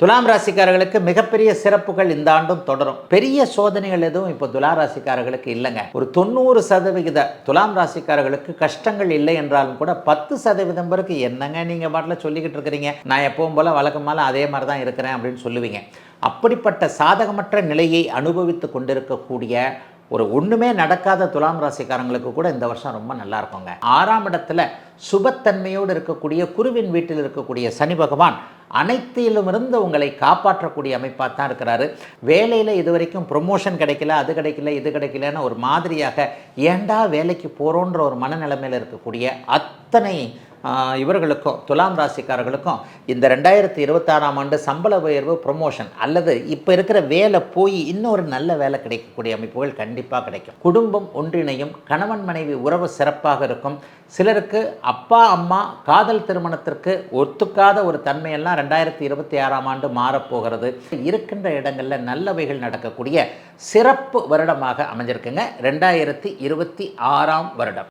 துலாம் ராசிக்காரர்களுக்கு மிகப்பெரிய சிறப்புகள் இந்த ஆண்டும் தொடரும். பெரிய சோதனைகள் எதுவும் இப்போ துலா ராசிக்காரர்களுக்கு இல்லைங்க. ஒரு தொண்ணூறு சதவிகித துலாம் ராசிக்காரர்களுக்கு கஷ்டங்கள் இல்லை என்றாலும் கூட பத்து சதவீதம் பேருக்கு என்னங்க நீங்கள் பாட்டில் சொல்லிக்கிட்டு இருக்கிறீங்க? நான் எப்பவும் போல் வழக்கமால அதே மாதிரி தான் இருக்கிறேன் அப்படின்னு சொல்லுவீங்க. அப்படிப்பட்ட சாதகமற்ற நிலையை அனுபவித்து கொண்டிருக்கக்கூடிய ஒரு ஒன்றுமே நடக்காத துலாம் ராசிக்காரங்களுக்கு கூட இந்த வருஷம் ரொம்ப நல்லா இருக்குங்க. ஆறாம் இடத்துல சுபத்தன்மையோடு இருக்கக்கூடிய குருவின் வீட்டில் இருக்கக்கூடிய சனி பகவான் அனைத்திலுமிருந்து உங்களை காப்பாற்றக்கூடிய அமைப்பாக தான் இருக்கிறாரு. வேலையில் இது வரைக்கும் ப்ரொமோஷன் கிடைக்கல அது கிடைக்கல இது கிடைக்கலன்னு ஒரு மாதிரியாக ஏண்டா வேலைக்கு போகிறோன்ற ஒரு மனநிலைமையில் இருக்கக்கூடிய அத்தனை இவர்களுக்கும் துலாம் ராசிக்காரர்களுக்கும் இந்த ரெண்டாயிரத்தி இருபத்தாறாம் ஆண்டு சம்பள உயர்வு ப்ரொமோஷன் அல்லது இப்போ இருக்கிற வேலை போய் இன்னொரு நல்ல வேலை கிடைக்கக்கூடிய அமைப்புகள் கண்டிப்பாக கிடைக்கும். குடும்பம் ஒன்றிணையும் கணவன் மனைவி உறவு சிறப்பாக இருக்கும். சிலருக்கு அப்பா அம்மா காதல் திருமணத்திற்கு ஒத்துக்காத ஒரு தன்மையெல்லாம் ரெண்டாயிரத்தி இருபத்தி ஆறாம் ஆண்டு மாறப்போகிறது. இருக்கின்ற இடங்களில் நல்லவைகள் நடக்கக்கூடிய சிறப்பு வருடமாக அமைஞ்சிருக்குங்க. ரெண்டாயிரத்தி இருபத்தி ஆறாம் வருடம்.